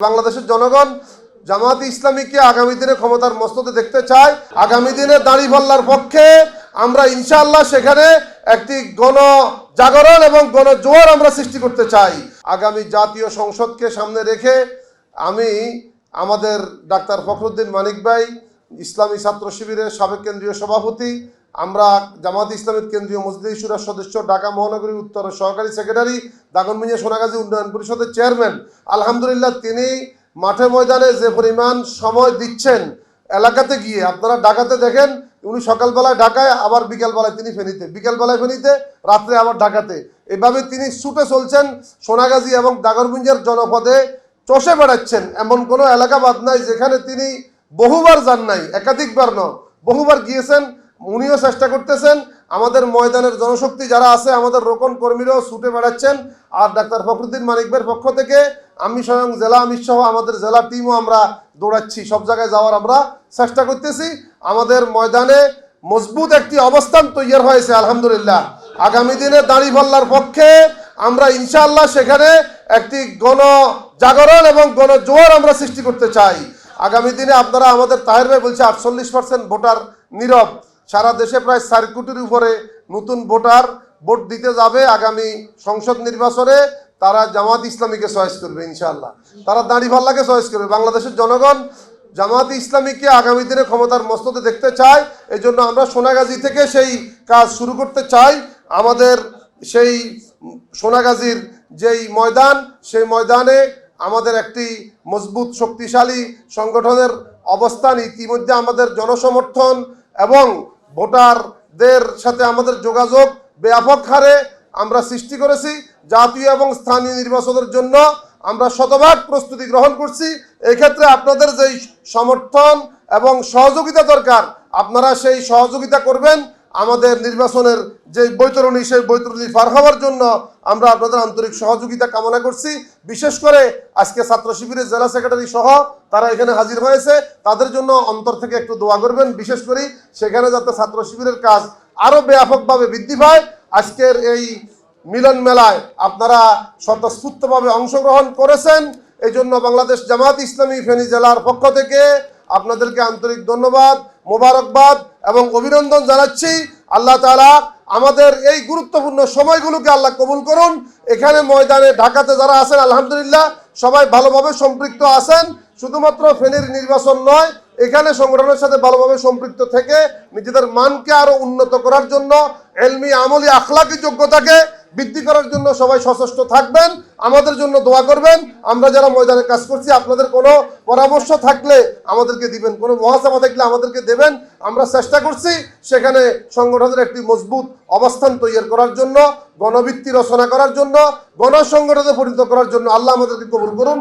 বাংলাদেশের জনগণ জামাত ইসলামীকে আগামী দিনে ক্ষমতার মস্ততে দেখতে চায়। আগামী দিনে দাঁড়িপাল্লার পক্ষে আমরা ইনশাআল্লাহ সেখানে একটি গণ জাগরণ এবং গণ জোয়ার আমরা সৃষ্টি করতে চাই। আগামী জাতীয় সংসদকে সামনে রেখে আমি আমাদের ডাক্তার ফখরুদ্দিন মানিক ভাই, ইসলামী ছাত্র শিবিরের সাবেক কেন্দ্রীয় সভাপতি আমরা জামাত ইসলামের কেন্দ্রীয় মসজিদ ইস্যুরার সদস্য, ঢাকা মহানগরী উত্তরের সহকারী সেক্রেটারি দাগনমিয়া সোনাগাজী উন্নয়ন পরিষদের চেয়ারম্যান। আলহামদুলিল্লাহ, তিনি মাঠে ময়দানে যে পরিমাণ সময় দিচ্ছেন এলাকাতে গিয়ে, আপনারা ঢাকাতে দেখেন, উনি সকালবেলায় ঢাকায়, আবার বিকেলবেলায় তিনি ফেনীতে। বিকেলবেলায় ফেনীতে, রাত্রে আবার ঢাকাতে। এভাবে তিনি ছুটে চলছেন সোনাগাজী এবং দাগরগুঞ্জের জনপদে, চষে বেড়াচ্ছেন। এমন কোনো এলাকা বাদ নাই যেখানে তিনি বহুবার যান নাই, একাধিকবার ন বহুবার গিয়েছেন উনিও চেষ্টা করতেছেন। আমাদের ময়দানের জনশক্তি যারা আছে, আমাদের রোকন কর্মীরাও ছুটে বেড়াচ্ছেন। আর ডাক্তার ফখরুদ্দিন মানিকবের পক্ষ থেকে আমি স্বয়ং জেলা আমির সহ আমাদের জেলা টিমও আমরা দৌড়াচ্ছি। সব জায়গায় যাওয়ার আমরা চেষ্টা করতেছি। আমাদের ময়দানে মজবুত একটি অবস্থান তৈরি হয়েছে, আলহামদুলিল্লাহ। আগামী দিনে দাঁড়ি দাঁড়িপাল্লার পক্ষে আমরা ইনশাআল্লাহ সেখানে একটি গণ জাগরণ এবং গণ জোয়ার আমরা সৃষ্টি করতে চাই। আগামী দিনে আপনারা আমাদের তাহের ভাই বলছে, আটচল্লিশ পার্সেন্ট ভোটার নীরব। সারা দেশে প্রায় চার কোটির উপরে নতুন ভোটার ভোট দিতে যাবে আগামী সংসদ নির্বাচনে। তারা জামাত ইসলামীকে চয়েস করবে, ইনশাআল্লাহ। তারা দাঁড়িপাল্লাকে চয়েস করবে। বাংলাদেশের জনগণ জামাত ইসলামীকে আগামী দিনে ক্ষমতার মস্ততে দেখতে চায়। এই জন্য আমরা সোনাগাজী থেকে সেই কাজ শুরু করতে চাই। আমাদের সেই সোনাগাজীর যেই ময়দান, সেই ময়দানে আমাদের একটি মজবুত, শক্তিশালী সংগঠনের অবস্থান ইতিমধ্যে আমাদের জনসমর্থন এবং ভোটারদের সাথে আমাদের যোগাযোগ ব্যাপক হারে আমরা সৃষ্টি করেছি। জাতীয় এবং স্থানীয় নির্বাচনের জন্য আমরা শতভাগ প্রস্তুতি গ্রহণ করছি। এক্ষেত্রে আপনাদের যেই সমর্থন এবং সহযোগিতা দরকার, আপনারা সেই সহযোগিতা করবেন। আমাদের নির্বাচনের যে বৈতরণী, সেই বৈতরণী পার হওয়ার জন্য আমরা আপনাদের আন্তরিক সহযোগিতা কামনা করছি। বিশেষ করে আজকে ছাত্র শিবিরের জেলা সেক্রেটারি সহ তারা এখানে হাজির হয়েছে। তাদের জন্য অন্তর থেকে একটু দোয়া করবেন। বিশেষ করে সেখানে যাতে ছাত্র শিবিরের কাজ আরও ব্যাপকভাবে বৃদ্ধি পায়। আজকের এই মিলন মেলায় আপনারা স্বতঃস্ফূর্তভাবে অংশগ্রহণ করেছেন। এই জন্য বাংলাদেশ জামাত ইসলামী ফেনী জেলার পক্ষ থেকে আপনাদেরকে আন্তরিক ধন্যবাদ, মোবারকবাদ এবং অভিনন্দন জানাচ্ছি। আল্লাহ তাআলা আমাদের এই গুরুত্বপূর্ণ সময়গুলোকে আল্লাহ কবুল করুন। এখানে ময়দানে, ঢাকাতে যারা আছেন, আলহামদুলিল্লাহ, সবাই ভালোভাবে সম্পৃক্ত আছেন। শুধুমাত্র ফেনীর নির্বাচন নয় এখানে সংগঠনের সাথে ভালোভাবে সম্পৃক্ত থেকে নিজেদের মানকে আরও উন্নত করার জন্য, এলমি আমলি আখলাকি যোগ্যতাকে বৃদ্ধি করার জন্য সবাই সচেষ্ট থাকবেন। আমাদের জন্য দোয়া করবেন। আমরা যারা ময়দানে কাজ করছি, আপনাদের কোনো পরামর্শ থাকলে আমাদেরকে দিবেন, কোনো মহাসভা থাকলে আমাদেরকে দেবেন। আমরা চেষ্টা করছি সেখানে সংগঠনের একটি মজবুত অবস্থান তৈরি করার জন্য গণভিত্তি রচনা করার জন্য, গণসংগঠনে পরিণত করার জন্য। আল্লাহ আমাদেরকে কবুল করুন।